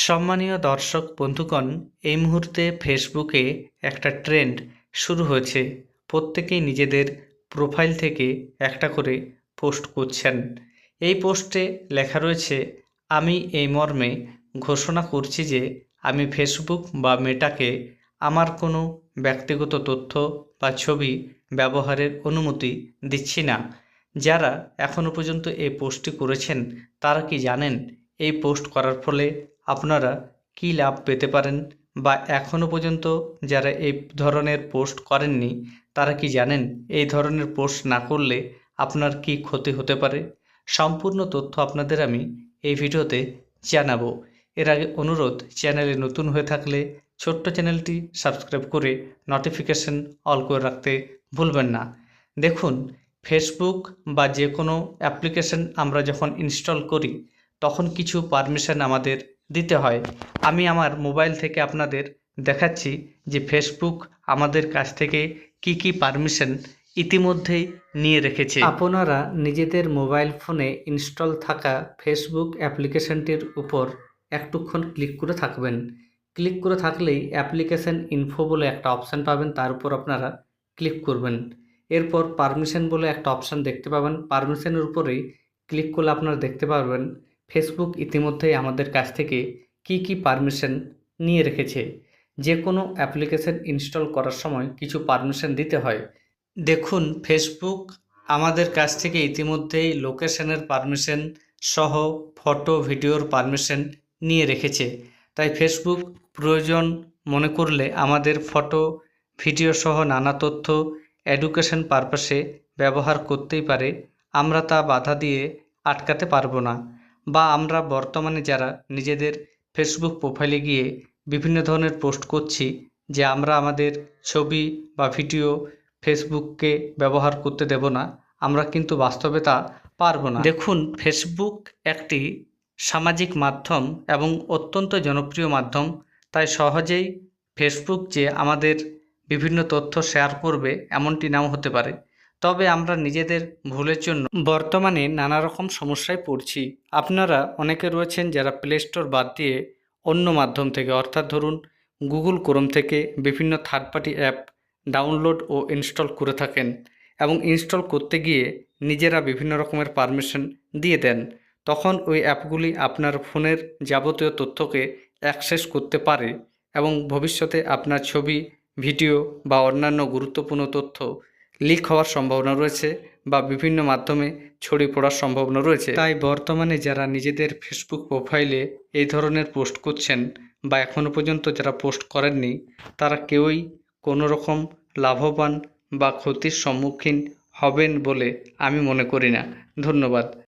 সম্মানীয় দর্শক বন্ধুগণ, এই মুহূর্তে ফেসবুকে একটা ট্রেন্ড শুরু হয়েছে। প্রত্যেকেই নিজেদের প্রোফাইল থেকে একটা করে পোস্ট করছেন। এই পোস্টে লেখা রয়েছে, আমি এই মর্মে ঘোষণা করছি যে আমি ফেসবুক বা মেটাকে আমার কোনো ব্যক্তিগত তথ্য বা ছবি ব্যবহারের অনুমতি দিচ্ছি না। যারা এখনও পর্যন্ত এই পোস্টটি করেছেন, তারা কি জানেন এই পোস্ট করার ফলে আপনারা কী লাভ পেতে পারেন বা এখনও পর্যন্ত যারা এই ধরনের পোস্ট করেননি, তারা কি জানেন এই ধরনের পোস্ট না করলে আপনার কি ক্ষতি হতে পারে? সম্পূর্ণ তথ্য আপনাদের আমি এই ভিডিওতে জানাব। এর আগে অনুরোধ, চ্যানেলে নতুন হয়ে থাকলে ছোট্ট চ্যানেলটি সাবস্ক্রাইব করে নোটিফিকেশন অল করে রাখতে ভুলবেন না। দেখুন ফেসবুক বা যে কোনো অ্যাপ্লিকেশন আমরা যখন ইনস্টল করি তখন কিছু পারমিশন আমাদের দিতে হয়। আমি আমার মোবাইল থেকে আপনাদের দেখাচ্ছি যে ফেসবুক আমাদের কাছ থেকে কি কি পারমিশন ইতিমধ্যেই নিয়ে রেখেছে। আপনারা নিজেদের মোবাইল ফোনে ইনস্টল থাকা ফেসবুক অ্যাপ্লিকেশনটির উপর একটুক্ষণ ক্লিক করে থাকবেন। ক্লিক করে থাকলেই অ্যাপ্লিকেশন ইনফো বলে একটা অপশান পাবেন, তার উপর আপনারা ক্লিক করবেন। এরপর পারমিশন বলে একটা অপশান দেখতে পাবেন। পারমিশনের উপরেই ক্লিক করলে আপনারা দেখতে পারবেন ফেসবুক ইতিমধ্যেই আমাদের কাছ থেকে কি কি পারমিশন নিয়ে রেখেছে? যে কোনো অ্যাপ্লিকেশন ইনস্টল করার সময় কিছু পারমিশন দিতে হয়। দেখুন ফেসবুক আমাদের কাছ থেকে ইতিমধ্যেই লোকেশনের পারমিশন সহ ফটো ভিডিওর পারমিশন নিয়ে রেখেছে। তাই ফেসবুক প্রয়োজন মনে করলে আমাদের ফটো ভিডিও সহ নানা তথ্য এডুকেশন পারপাসে ব্যবহার করতেই পারে। আমরা তা বাধা দিয়ে আটকাতে পারব না। বা আমরা বর্তমানে যারা নিজেদের ফেসবুক প্রোফাইলে গিয়ে বিভিন্ন ধরনের পোস্ট করছি যে আমরা আমাদের ছবি বা ভিডিও ফেসবুককে ব্যবহার করতে দেব না, আমরা কিন্তু বাস্তবে তা পারব না। দেখুন ফেসবুক একটি সামাজিক মাধ্যম এবং অত্যন্ত জনপ্রিয় মাধ্যম, তাই সহজেই ফেসবুক যে আমাদের বিভিন্ন তথ্য শেয়ার করবে, এমনটি নাও হতে পারে। তবে আমরা নিজেদের ভুলের জন্য বর্তমানে নানা রকম সমস্যায় পড়ছি। আপনারা অনেকে রয়েছেন যারা প্লে স্টোর বাদ দিয়ে অন্য মাধ্যম থেকে, অর্থাৎ ধরুন গুগল ক্রোম থেকে বিভিন্ন থার্ড পার্টি অ্যাপ ডাউনলোড ও ইনস্টল করে থাকেন এবং ইনস্টল করতে গিয়ে নিজেরা বিভিন্ন রকমের পারমিশন দিয়ে দেন। তখন ওই অ্যাপগুলি আপনার ফোনের যাবতীয় তথ্যকে অ্যাক্সেস করতে পারে এবং ভবিষ্যতে আপনার ছবি ভিডিও বা অন্যান্য গুরুত্বপূর্ণ তথ্য লিক হওয়ার সম্ভাবনা রয়েছে বা বিভিন্ন মাধ্যমে ছড়িয়ে পড়ার সম্ভাবনা রয়েছে। তাই বর্তমানে যারা নিজেদের ফেসবুক প্রোফাইলে এই ধরনের পোস্ট করছেন বা এখনও পর্যন্ত যারা পোস্ট করেননি, তারা কেউই কোনো রকম লাভবান বা ক্ষতির সম্মুখীন হবেন বলে আমি মনে করি না। ধন্যবাদ।